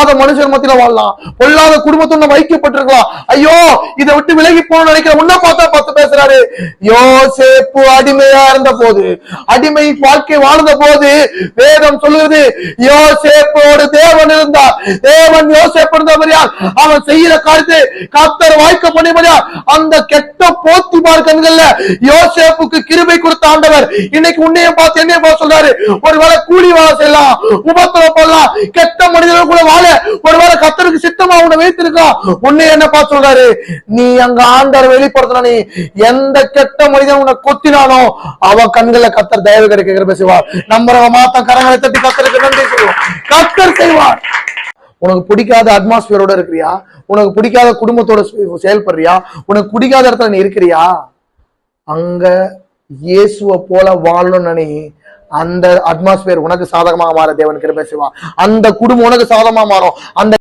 பொல்லாத மனுஷன் மத்தியில வாழலாம். பொல்லாத குடும்பத்தோட வைக்கப்பட்டிருக்கலாம் ஐயோ இதை விட்டு விலகி போகணும்னு நினைக்கிற உன்ன பார்த்தா பார்த்து பேசுறாரு. யோசேப்பு அடிமையா இருந்த போது அடிமை வாழ்க்கை வாழ்ந்த போது வேதம் சொல்லுகிறது யோசேப்போடு தேவன் இருந்தார். தேவன் யோசேப்பு இருந்தபடியால் அவன் செய்யற காரியத்தை கத்தர் வாய்க்க பண்ணிபடியால் அந்த கெட்ட போத்திமார் கண்கள்ல யோசேப்புக்கு கிருபை கொடுத்த ஆண்டவர் இன்னைக்கு உன்னையும் பார்த்து என்னையும் பார்த்து சொல்றாரு ஒருவேளை கூலி வேலை செய்யலாம் உபத்திரம் பண்ணலாம் கெட்ட மனிதர்கள் கூட வாழ ஒருவேளை கத்தருக்கு சித்தமா உன்னை வைத்திருக்கான் உன்னை என்ன பார்த்து சொல்றாரு? நீ அங்க ஆண்டவர் வெளிப்படுத்தின நீ எந்த கெட்ட மனிதன் உன்னை கொத்தினானோ அவ கண்கள்ல கத்தர் தயவு கிடைக்க பேசுவார். செய்வார் நம்புறவ மாத்தம் கரங்களை தட்டி கத்தருக்கு நன்றி சொல்லுவோம். கத்தர் செய்வார். உனக்கு பிடிக்காத அட்மாஸ்பியரோட இருக்கிறியா? உனக்கு பிடிக்காத குடும்பத்தோட செயல்படுறியா? உனக்கு பிடிக்காத இடத்துல நீ இருக்கிறியா? அங்க இயேசுவை போல வாழணும்னு நினை அந்த அட்மாஸ்பியர் உனக்கு சாதகமாக மாற தேவன் கிருபை செய்வான் அந்த குடும்பம் உனக்கு சாதகமா மாறும். அந்த